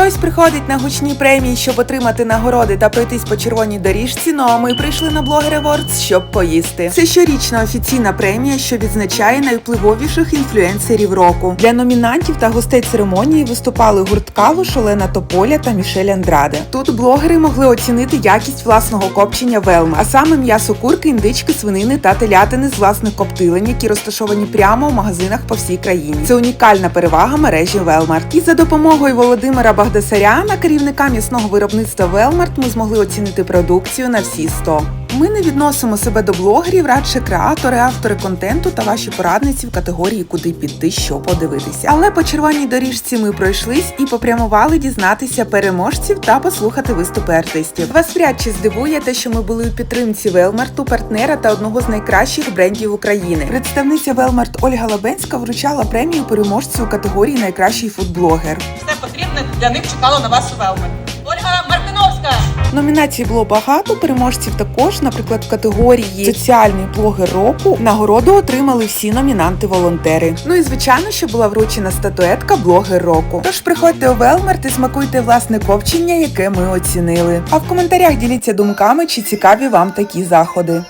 Хтось приходить на гучні премії, щоб отримати нагороди та пройтись по червоній доріжці. Ну а ми прийшли на Blogger Awards, щоб поїсти. Це щорічна офіційна премія, що відзначає найвпливовіших інфлюенсерів року. Для номінантів та гостей церемонії виступали гурт Калуш, Олена Тополя та Мішель Андраде. Тут блогери могли оцінити якість власного копчення велм, а саме м'ясо курки, індички, свинини та телятини з власних коптилень, які розташовані прямо у магазинах по всій країні. Це унікальна перевага мережі Велмарт. І за допомогою Володимира Багдасаряна, керівника м'ясного виробництва Велмарт, ми змогли оцінити продукцію на всі 100. Ми не відносимо себе до блогерів, радше креатори, автори контенту та ваші порадниці в категорії куди піти, що подивитися. Але по червоній доріжці ми пройшлись і попрямували дізнатися переможців та послухати виступи артистів. Вас вряд чи здивує те, що ми були у підтримці Велмарту, партнера та одного з найкращих брендів України. Представниця Велмарт Ольга Лабенська вручала премію переможцю у категорії Найкращий фудблогер. Все для них чекало на вас у Велмі. Ольга Мартиновська! Номінацій було багато. Переможців також, наприклад, в категорії Соціальний блогер року нагороду отримали всі номінанти-волонтери. Ну і звичайно, що була вручена статуетка блогер року. Тож приходьте у Велмарт і смакуйте власне копчення, яке ми оцінили. А в коментарях діліться думками, чи цікаві вам такі заходи.